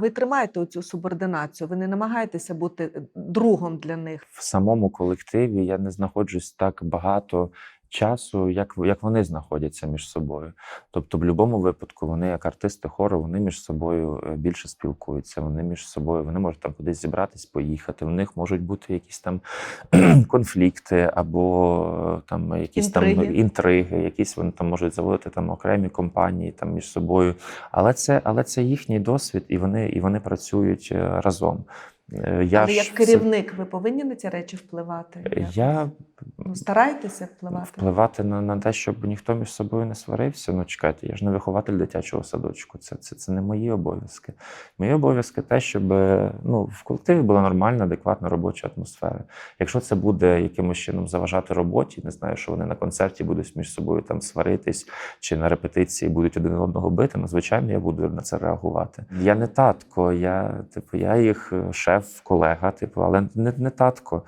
Ви тримаєте оцю субординацію, ви не намагаєтеся бути е, другом для них. в самому колективі я не знаходжусь так багато часу, як, як вони знаходяться між собою. Тобто, в будь-якому випадку вони, як артисти хору, вони між собою е, більше спілкуються. Вони між собою вони можуть там кудись зібратись, поїхати. У них можуть бути якісь там конфлікти або е, там якісь Інтриги. там інтриги, якісь вони там можуть заводити там окремі компанії там між собою. Але це, але це їхній досвід, і вони, і вони працюють е, разом. Я Але ж як це- керівник ви повинні на ці речі впливати. Я Ну, старайтеся впливати. впливати на, на те, щоб ніхто між собою не сварився. Ну чекайте, я ж не вихователь дитячого садочку. Це, це, це не мої обов'язки. Мої обов'язки те, щоб е, ну, в колективі була нормальна, адекватна робоча атмосфера. Якщо це буде якимось чином заважати роботі, не знаю, що вони на концерті будуть між собою там сваритись чи на репетиції будуть один одного бити. Ну, звичайно, я буду на це реагувати. Я не татко, я типу, я їх е, шеф, колега, типу, але не, не татко.